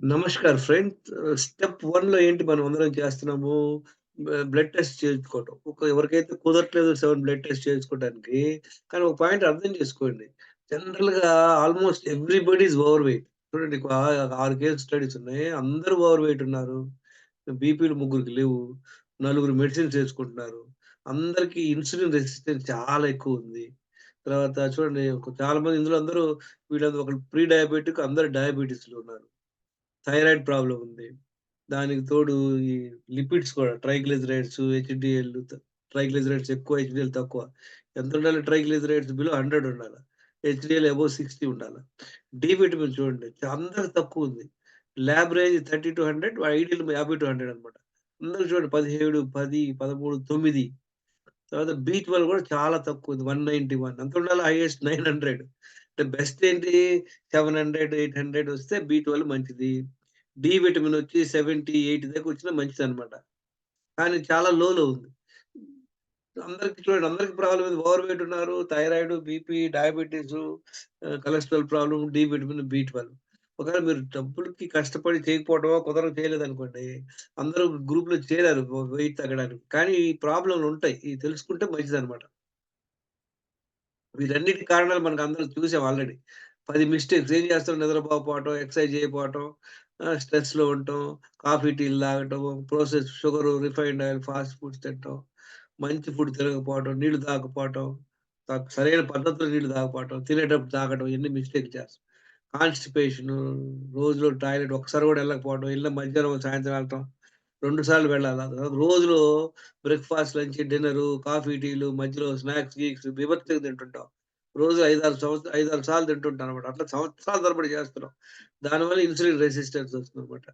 Namaskar friends. Step వన్లో ఏంటి మనం అందరం చేస్తున్నాము? బ్లడ్ టెస్ట్ చేయించుకోవటం. ఒక ఎవరికైతే కుదరట్లేదు సెవెన్ బ్లడ్ టెస్ట్ చేయించుకోవడానికి, కానీ ఒక పాయింట్ అర్థం చేసుకోండి. జనరల్గా almost everybody is over weight. చూడండి ఆరు కేసు స్టడీస్ ఉన్నాయి. అందరూ ఓవర్ వెయిట్ ఉన్నారు. బీపీలు ముగ్గురికి లేవు. నలుగురు మెడిసిన్స్ వేసుకుంటున్నారు అందరికి ఇన్సులిన్ రెసిస్టెన్స్ చాలా ఎక్కువ ఉంది తర్వాత చూడండి చాలా మంది ఇందులో అందరూ వీళ్ళందరూ ఒకళ్ళు ప్రీ డయాబెటిక్ అందరు డయాబెటీస్లు ఉన్నారు. థైరాయిడ్ ప్రాబ్లం ఉంది. దానికి తోడు ఈ లిపిడ్స్ కూడా ట్రైగ్లిజరైడ్స్, హెచ్డిఎల్ ట్రైగ్లిజరైడ్స్ ఎక్కువ, హెచ్డిఎల్ తక్కువ. ఎంత ఉండాలి ట్రైగ్లిజరైడ్స్ బిలో 100 ఉండాల. హెచ్‌డీఎల్ అబోవ్ 60 ఉండాల. డి విటమిన్ చూడండి అందరికి తక్కువ ఉంది ల్యాబ్ రేంజ్ 30-100 ఐడియల్ యాభై టు హండ్రెడ్ అనమాట అందరూ చూడండి 17, 10, 13, 9 తర్వాత బి12 కూడా చాలా తక్కువ ఉంది వన్ నైంటీ వన్ అంత ఉండాలి హైయెస్ట్ నైన్ హండ్రెడ్ బెస్ట్ ఏంటి 700, 800 వస్తే బి12 మంచిది. డి విటమిన్ వచ్చి 70, 80 దాకా వచ్చినా మంచిది అనమాట కానీ చాలా లోలో ఉంది. అందరికి చూడండి అందరికి ప్రాబ్లమ్ ఉంది ఓవర్ వెయిట్ ఉన్నారు. Thyroid, BP, diabetes cholesterol problem D vitamin, B12. ఒకవేళ మీరు డబ్బులకి కష్టపడి చేయకపోవటమో, చేయలేదు చేయలేదనుకోండి. అందరూ గ్రూప్‌లో చేరారు వెయిట్ తగ్గడానికి. కానీ ఈ ప్రాబ్లంలు ఉంటాయి. ఇవి తెలుసుకుంటే మంచిదన్నమాట. వీటన్నిటి కారణాలు మనకందరం చూసాం ఆల్రెడీ. పది మిస్టేక్స్ ఏం చేస్తాం నిద్రపోకపోవటం, ఎక్సర్సైజ్ చేయకపోవటం, స్ట్రెస్ స్ట్రెస్‌లో ఉండటం, కాఫీ, టీలు తాగటం, process sugar refined oil, fast foods తినటం, మంచి ఫుడ్ తినకపోవటం, నీళ్ళు తాగకపోవటం, సరైన పద్ధతిలో నీళ్ళు తాగకపోవటం, తినేటప్పుడు తాగటం ఎన్ని మిస్టేక్ చేస్తాం. కాన్స్టిపేషన్ రోజులో టాయిలెట్ ఒకసారి కూడా వెళ్ళకపోవడం వెళ్ళిన మధ్యాహ్నం, సాయంత్రం వెళ్ళటం రెండు సార్లు వెళ్ళాలా. రోజులో బ్రేక్‌ఫాస్ట్, లంచ్, డిన్నరు, కాఫీ, టీలు మధ్యలో స్నాక్స్, గీక్స్ బీభత్సంగా తింటుంటాం. రోజు 5, 6 సంవత్స 5, 6 సార్లు అట్లా సంవత్సరాల తరబడి చేస్తున్నాం. దానివల్ల ఇన్సులిన్ రెసిస్టెన్స్ వస్తుందన్నమాట.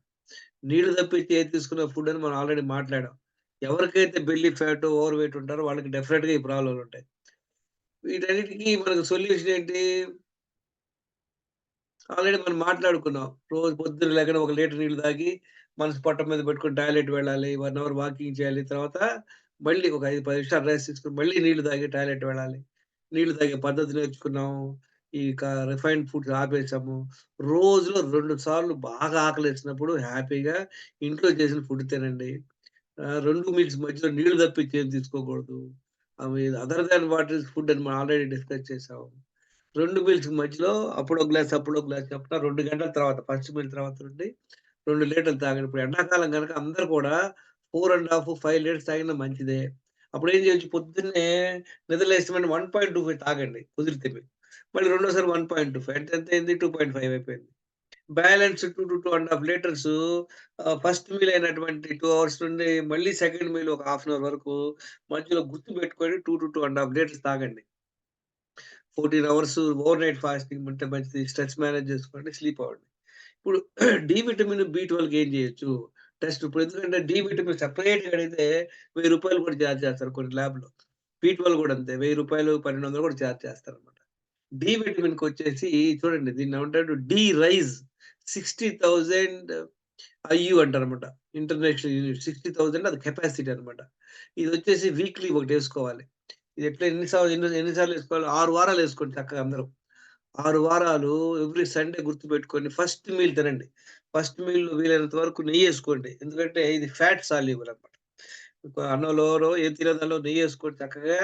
నీళ్ళు తప్పించి ఏది తీసుకున్న ఫుడ్ అని మనం ఆల్రెడీ మాట్లాడాం. ఎవరికైతే బెల్లీ ఫ్యాట్, ఓవర్ వెయిట్ ఉంటారో వాళ్ళకి డెఫినెట్గా ఈ ప్రాబ్లమ్‌లుంటాయి. వీటన్నిటికి మనకు సొల్యూషన్ ఏంటి? ఆల్రెడీ మనం మాట్లాడుకున్నాం. రోజు పొద్దున్న లేకుండా ఒక లీటర్ నీళ్ళు తాగి, మనసు పొట్ట మీద పెట్టుకొని టాయిలెట్ వెళ్ళాలి. వన్ అవర్ వాకింగ్ చేయాలి. తర్వాత మళ్ళీ ఒక 5, 10 నిమిషాలు రెస్ట్ తీసుకొని మళ్ళీ నీళ్ళు తాగి టాయిలెట్ వెళ్ళాలి. నీళ్ళు తాగే పద్ధతి నేర్చుకున్నాము ఈ క రిఫైన్డ్ ఫుడ్స్ ఆపేసాము. రోజులో రెండు సార్లు బాగా ఆకలేసినప్పుడు హ్యాపీగా ఇంట్లో చేసిన ఫుడ్ తినండి. రెండు మీల్స్ మధ్యలో నీళ్ళు తప్పించి ఏం తీసుకోకూడదు. అవి అదర్ దాన్ వాటర్ ఫుడ్ అని మనం ఆల్రెడీ డిస్కస్ చేసాము రెండు మీల్స్‌కి మధ్యలో అప్పుడో గ్లాస్, అప్పుడో గ్లాస్ చొప్పున 2 గంటల తర్వాత ఫస్ట్ మీల్ తర్వాత నుండి రెండు లీటర్లు తాగండి. ఇప్పుడు ఎండాకాలం కనుక అందరు కూడా 4 ½ 5 లీటర్స్ తాగినా మంచిదే. అప్పుడు ఏం చేయొచ్చు పొద్దున్నే నిదలేస్తామని వన్ పాయింట్ టూ ఫైవ్ తాగండి కుదిరితే మీరు. మళ్ళీ రెండోసారి 1.25 అంటే ఎంతయింది 2.5 అయిపోయింది. బ్యాలెన్స్ 2-2 ½ లీటర్స్ ఫస్ట్ మీల్ అయినటువంటి టూ అవర్స్ నుండి మళ్ళీ సెకండ్ మీల్ ఒక హాఫ్ అన్ అవర్ వరకు మధ్యలో గుర్తు పెట్టుకొని two to two and half litres తాగండి. 14 అవర్స్ ఓవర్ నైట్ ఫాస్టింగ్ ఉంటే మంచిది. స్ట్రెస్ మేనేజ్ చేసుకోండి. స్లీప్ అవ్వండి. ఇప్పుడు డి విటమిన్, బి12కి ఏం చేయొచ్చు? టెస్ట్ ఇప్పుడు ఎందుకంటే డి విటమిన్ సెపరేట్‌గా అడిగితే వెయ్యి రూపాయలు కూడా ఛార్జ్ చేస్తారు కొన్ని ల్యాబ్‌లో. బి12 కూడా అంతే. వెయ్యి రూపాయలు పన్నెండు వందలు కూడా చార్జ్ చేస్తారన్నమాట. డి విటమిన్‌కొచ్చేసి చూడండి దీన్ని దీన్నేమంటారు డి రైజ్ 60,000 ఐయు అంటారనమాట ఇంటర్నేషనల్ యూనిట్ 60,000 అది కెపాసిటీ అనమాట ఇది వచ్చేసి వీక్లీ ఒకటి వేసుకోవాలి ఇది ఎట్లా ఎన్నిసార్లు ఎన్ని ఎన్నిసార్లు వేసుకోవాలి ఆరు వారాలు వేసుకోండి చక్కగా అందరూ. ఆరు వారాలు ఎవ్రీ సండే గుర్తు పెట్టుకోండి ఫస్ట్ మీల్ తినండి. ఫస్ట్ మీల్ వీలైనంత వరకు నెయ్యేసుకోండి. ఎందుకంటే ఇది ఫ్యాట్ సాల్యుబుల్ అన్నమాట. అన్నంలో ఏ ఏది నెయ్యి వేసుకోండి చక్కగా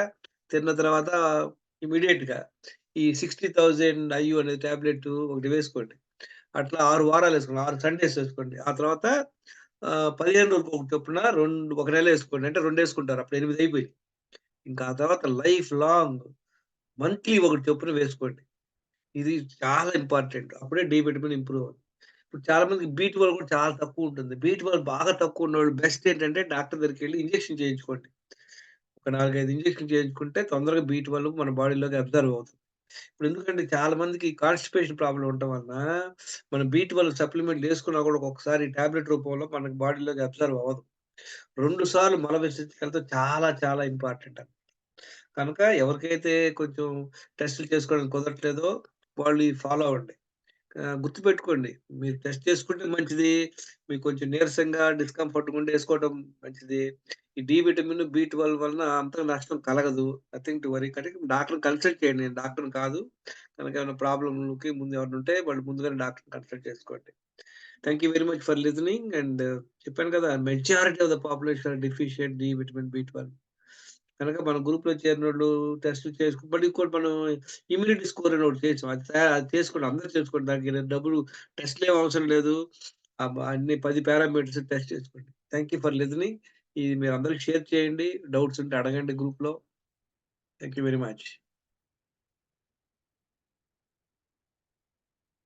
తిన్న తర్వాత ఇమ్మీడియేట్‌గా ఈ 60,000 ఐయు అనే టాబ్లెట్ ఒకటి వేసుకోండి. అట్లా ఆరు వారాలు వేసుకోండి ఆరు సండేస్ వేసుకోండి ఆ తర్వాత పదిహేను 15 రోజులకు ఒకటి చొప్పున రెండు ఒక నెల వేసుకోండి అంటే రెండు వేసుకుంటారు అప్పుడు ఎనిమిది అయిపోయింది ఇంకా ఆ తర్వాత లైఫ్ లాంగ్ మంత్లీ ఒకటి చొప్పున వేసుకోండి. ఇది చాలా ఇంపార్టెంట్. అప్పుడే డి విటమిన్ ఇంప్రూవ్ అవుతుంది ఇప్పుడు చాలా మందికి బి12 కూడా చాలా తక్కువ ఉంటుంది బీట్ బి12 బాగా తక్కువ ఉన్నవాళ్ళు బెస్ట్ ఏంటంటే డాక్టర్ దగ్గరికి వెళ్ళి ఇంజెక్షన్ చేయించుకోండి. ఒక 4, 5 ఇంజెక్షన్ చేయించుకుంటే తొందరగా బి12 మన బాడీలోకి అబ్జర్వ్ అవుతుంది. ఇప్పుడు ఎందుకంటే చాలా మందికి కాన్‌స్టిపేషన్ ప్రాబ్లం ఉండటం వలన మనం బీట్ వల్ల సప్లిమెంట్ వేసుకున్నా కూడా ఒక్కొక్కసారి టాబ్లెట్ రూపంలో మనకి బాడీలోకి అబ్జర్వ్ అవ్వదు. రెండు సార్లు మల విసర్జించడం చాలా చాలా ఇంపార్టెంట్ అని కనుక ఎవరికైతే కొంచెం టెస్టులు చేసుకోవడానికి కుదరట్లేదో వాళ్ళు ఫాలో అవ్వండి. గుర్తుపెట్టుకోండి మీరు టెస్ట్ చేసుకుంటే మంచిది. మీకు కొంచెం నీరసంగా డిస్కంఫర్ట్‌గా ఉండి వేసుకోవడం మంచిది. ఈ డి విటమిన్, బి12 వలన అంత నష్టం కలగదు. Nothing to worry. కనుక డాక్టర్‌ని కన్సల్ట్ చేయండి. నేను డాక్టర్‌ని కాదు. కనుక ఏమైనా ప్రాబ్లంకి ముందు ఎవరు ఉంటే వాళ్ళు ముందుగానే డాక్టర్‌ని కన్సల్ట్ చేసుకోండి. Thank you very much for listening and చెప్పాను కదా! Majority of the population are D vitamin B12. కనుక మన గ్రూప్‌లో చేరినోళ్ళు టెస్ట్‌లు చేసుకో మళ్ళీ ఇంకోటి మనం ఇమ్యూనిటీ స్కోర్ అని ఒకటి చేసాం. అది అది చేసుకోండి. అందరూ చేసుకోండి. దానికి డబ్బులు టెస్ట్‌లేం అవసరం లేదు. అన్ని పది పారామీటర్స్ టెస్ట్ చేసుకోండి. Thank you for listening. ఇది మీరు అందరికి షేర్ చేయండి. డౌట్స్ ఉంటే అడగండి గ్రూప్‌లో. Thank you very much.